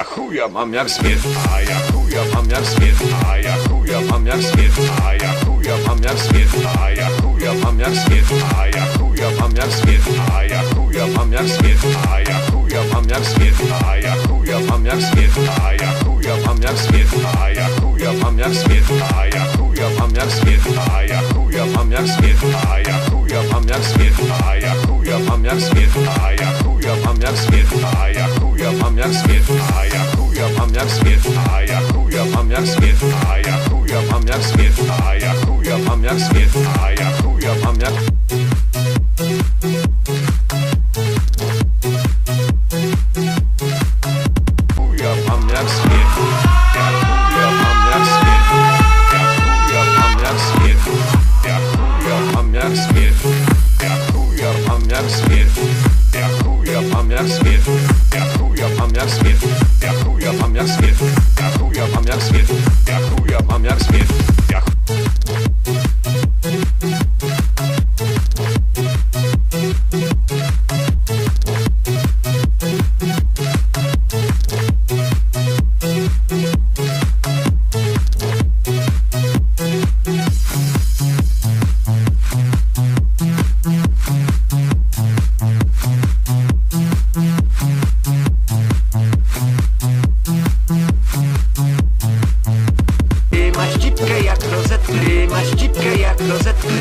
A ja chuja mam jak zmierzch, a ja chuja mam jak zmierzch, a ja chuja mam jak zmierzch, a ja chuja mam jak zmierzch, a ja chuja mam jak zmierzch, a ja chuja mam jak zmierzch, a ja chuja mam jak zmierzch, a ja chuja mam jak zmierzch, a ja chuja mam jak zmierzch, a ja chuja mam jak zmierzch, a ja chuja mam jak zmierzch, a ja chuja mam jak zmierzch, a ja chuja mam jak zmierzch, a ja chuja mam jak zmierzch, a ja chuja mam jak zmierzch, a ja chuja mam jak zmierzch, a ja chuja mam jak zmierzch, jak zmierzch, a ja chuja mam jak zmierzch, a ja chuja mam jak zmierzch, a ja chuja mam jak chuja mam jak zmierzch, ja chuja mam jak zmierzch, ja chuja mam jak zmierzch, ja chuja mam jak zmierzch, ja chuja mam jak zmierzch, ja chuja mam jak zmierzch, ja chuja mam jak zmierzch, Tam jak Smith.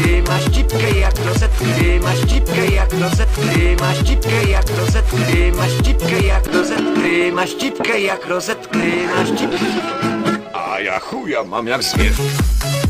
Ty masz cipkę jak rozetkę, ty masz cipkę jak rozetkę, ty masz cipkę jak rozetkę, ty masz cipkę jak rozetkę, ty masz cipkę jak rozetkę, ty masz cipkę. A ja chuja mam jak zmierzch